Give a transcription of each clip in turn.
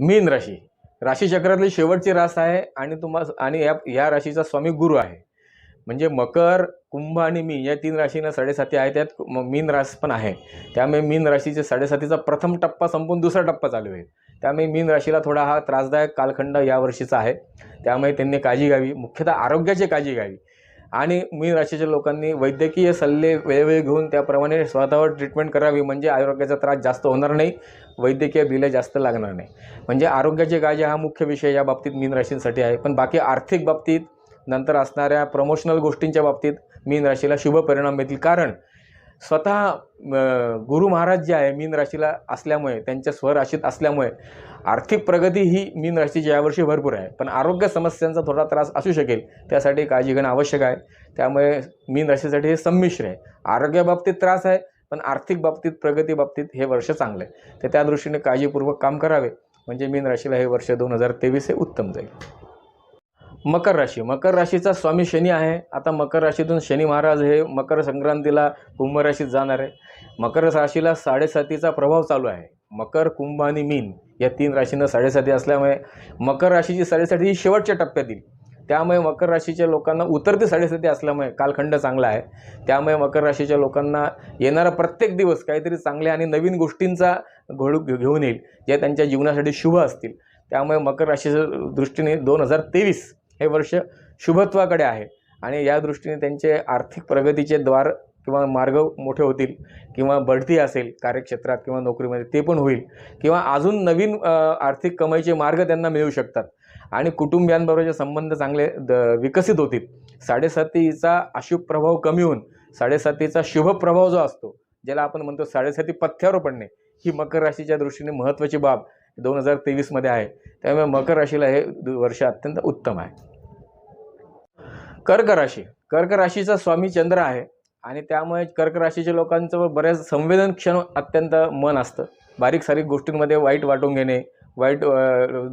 मीन राशी. राशीचक्रातली शेवटची रास आहे आणि तुम्हा आणि या या राशीचा स्वामी गुरु आहे. म्हणजे मकर कुंभ आणि मीन या तीन राशीनं साडेसाती आहे त्यात मीन रास पण आहे. त्यामुळे मीन राशीचे साडेसातीचा प्रथम टप्पा संपून दुसरा टप्पा चालू आहे. त्यामुळे मीन राशीला थोडा हा त्रासदायक कालखंड या वर्षीचा आहे. त्यामुळे त्यांनी काळजी घ्यावी. मुख्यतः आरोग्याची काळजी घ्यावी. आणि मीन राशीच्या लोकांनी वैद्यकीय सल्ले वेळोवेळी घेऊन त्याप्रमाणे स्वतःवर ट्रीटमेंट करावी म्हणजे आरोग्याचा त्रास जास्त होणार नाही वैद्यकीय बिलं जास्त लागणार नाही. म्हणजे आरोग्याची काळजी हा मुख्य विषय या बाबतीत मीन राशींसाठी आहे. पण बाकी आर्थिक बाबतीत नंतर असणाऱ्या प्रमोशनल गोष्टींच्या बाबतीत मीन राशीला शुभ परिणाम मिळतील. कारण स्वतः गुरु महाराज जे आहे मीन राशीला असल्यामुळे त्यांच्या स्वराशीत असल्यामुळे आर्थिक प्रगती ही मीन राशीची यावर्षी भरपूर आहे. पण आरोग्य समस्यांचा थोडा त्रास असू शकेल त्यासाठी काळजी घेणं आवश्यक आहे. त्यामुळे मीन राशीसाठी हे संमिश्र आहे. आरोग्याबाबतीत त्रास आहे पण आर्थिक बाबतीत प्रगती बाबतीत हे वर्ष चांगलं आहे. तर त्या दृष्टीने काळजीपूर्वक काम करावे. म्हणजे मीन राशीला हे वर्ष दोन हजार तेवीस हे उत्तम जाईल. मकर राशी. मकर राशीचा स्वामी शनी आहे. आता मकर राशीतून शनी महाराज हे मकर संक्रांतीला कुंभ राशीत जाणार आहे. मकर राशीला साडेसातीचा प्रभाव चालू आहे. मकर कुंभ आणि मीन या तीन राशींना साडेसाती असल्यामुळे मकर राशीची साडेसाती ही शेवटच्या टप्प्यात येईल. त्यामुळे मकर राशीच्या लोकांना उतरती साडेसाती असल्यामुळे कालखंड चांगला आहे. त्यामुळे मकर राशीच्या लोकांना येणारा प्रत्येक दिवस काहीतरी चांगल्या आणि नवीन गोष्टींचा घोडू घेऊन येईल. जे त्यांच्या जीवनासाठी शुभ असतील. त्यामुळे मकर राशीच्या दृष्टीने दोन हजार तेवीस हे वर्ष शुभत्वाकडे आहे. आणि या दृष्टीने त्यांचे आर्थिक प्रगतीचे द्वार किंवा मार्ग मोठे होतील किंवा बढती असेल कार्यक्षेत्रात किंवा नोकरीमध्ये ते पण होईल. किंवा अजून नवीन आर्थिक कमाईचे मार्ग त्यांना मिळू शकतात. आणि कुटुंबियांबरोबरचे संबंध चांगले द विकसित होतील. साडेसातीचा अशुभ प्रभाव कमी होऊन साडेसातीचा शुभ प्रभाव जो असतो ज्याला आपण म्हणतो साडेसाती पथ्यावर पडणे ही मकर राशीच्या दृष्टीने महत्त्वाची बाब दोन हजार तेवीसमध्ये आहे. त्यामुळे मकर राशीला हे वर्ष अत्यंत उत्तम आहे. कर्क राशी. कर्क राशीचा स्वामी चंद्र आहे आणि त्यामुळे कर्क राशीच्या लोकांचं बऱ्याच संवेदन क्षण अत्यंत मन असतं. बारीक सारीक गोष्टींमध्ये वाईट वाटून घेणे वाईट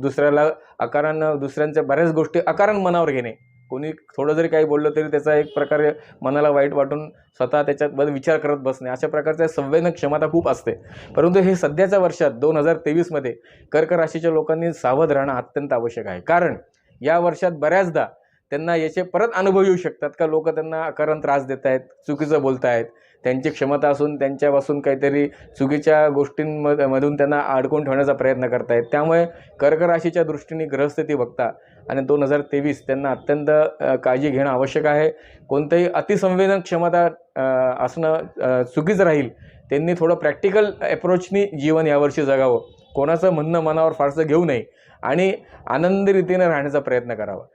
दुसऱ्याला अकारण दुसऱ्यांच्या बऱ्याच गोष्टी अकारण मनावर घेणे. कोणी थोडं जरी काही बोललं तरी त्याचा एक प्रकारे मनाला वाईट वाटून स्वतः त्याच्यात विचार करत बसणे. अशा प्रकारच्या संवेदन क्षमता खूप असते. परंतु हे सध्याच्या वर्षात दोन हजार तेवीसमध्ये कर्क राशीच्या लोकांनी सावध राहणं अत्यंत आवश्यक आहे. कारण या वर्षात बऱ्याचदा त्यांना याचे परत अनुभव येऊ शकतात का? लोक त्यांना अकारण त्रास देत आहेत चुकीचं बोलत आहेत त्यांची क्षमता असून त्यांच्यापासून काहीतरी चुकीच्या गोष्टींमध मधून त्यांना अडकून ठेवण्याचा प्रयत्न करतायत. त्यामुळे कर्क राशीच्या दृष्टीने ग्रहस्थिती बघता आणि दोन हजार तेवीस त्यांना अत्यंत काळजी घेणं आवश्यक आहे. कोणतंही अतिसंवेदन क्षमता असणं चुकीचं राहील त्यांनी थोडं प्रॅक्टिकल अप्रोचनी जीवन यावर्षी जगावं. कोणाचं म्हणणं मनावर फारसं घेऊ नये आणि आनंदी रीतीने राहण्याचा प्रयत्न करावा.